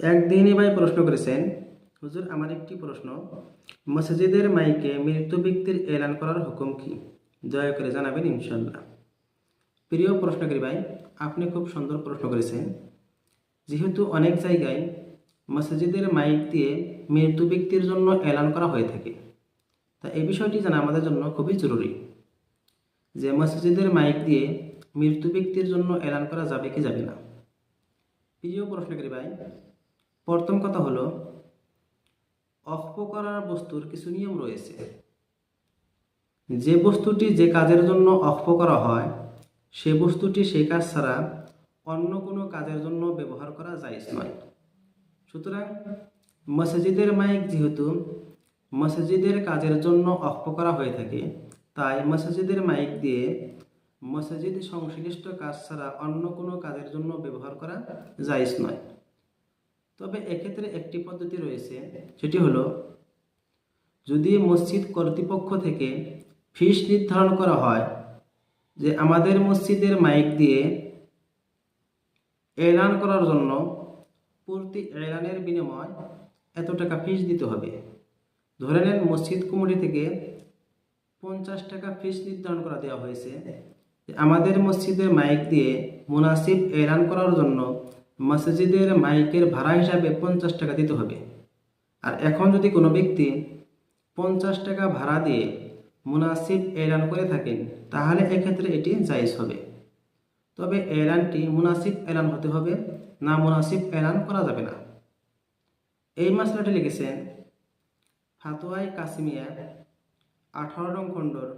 একদিনই ভাই প্রশ্ন করেছেন, হুজুর, আমার একটি প্রশ্ন। মসজিদের মাইকে মৃত ব্যক্তির এলান করার হুকুম কি? দয়া করে জানাবেন ইনশাল্লাহ প্রিয় প্রশ্নকারী ভাই, আপনি খুব সুন্দর প্রশ্ন করেছেন। যেহেতু অনেক জায়গায় মসজিদের মাইক দিয়ে মৃত ব্যক্তির জন্য এলান করা হয়ে থাকে, তা এই বিষয়টি জানা আমাদের জন্য খুবই জরুরি যে মসজিদের মাইক দিয়ে মৃত্যু ব্যক্তির জন্য এলান করা যাবে কি যাবে না। প্রিয় প্রশ্নকারী ভাই প্রথম কথা হলো অক্ষ করার বস্তুর কিছু নিয়ম রয়েছে। যে বস্তুটি যে কাজের জন্য অক্ষ করা হয়, সে বস্তুটি সেই কাজ ছাড়া অন্য কোনো কাজের জন্য ব্যবহার করা যায় নয়। সুতরাং মসজিদের মাইক যেহেতু মসজিদের কাজের জন্য অক্ষ করা হয়ে থাকে, তাই মসজিদের মাইক দিয়ে মসজিদ সংশ্লিষ্ট কাজ ছাড়া অন্য কোনো কাজের জন্য ব্যবহার করা জায়জ নয়। তবে এক্ষেত্রে একটি পদ্ধতি রয়েছে, সেটি হলো যদি মসজিদ কর্তৃপক্ষ থেকে ফিস নির্ধারণ করা হয় যে আমাদের মসজিদের মাইক দিয়ে এলান করার জন্য প্রতি এলানের বিনিময় এত টাকা ফিস দিতে হবে। ধরে নেন মসজিদ কমিটি থেকে পঞ্চাশ টাকা ফিস নির্ধারণ করা দেওয়া হয়েছে। আমাদের মসজিদের মাইক দিয়ে মুনাসিব এলান করার জন্য মসজিদের মাইকের ভাড়া হিসাবে পঞ্চাশ টাকা দিতে হবে। আর এখন যদি কোনো ব্যক্তি পঞ্চাশ টাকা ভাড়া দিয়ে মুনাসিব এলান করে থাকেন, তাহলে এক্ষেত্রে এটি জায়জ হবে। তবে এলানটি মুনাসিব এলান হতে হবে, না মুনাসিব এলান করা যাবে না। এই মাসলাটি লিখেছেন ফাতোয়াই কাসিমিয়া, আঠারো নং খণ্ডর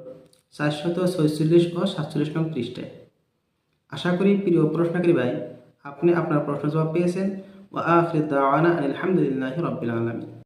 চারশত ছয়চল্লিশ ও সাতচল্লিশ নং পৃষ্ঠায়। আশা করি প্রিয় প্রশ্নকারী ভাই আপনি আপনার প্রশ্ন জবাব পেয়েছেন ও আখির দাওয়ানা আলহামদুলিল্লাহ রবিল আলমী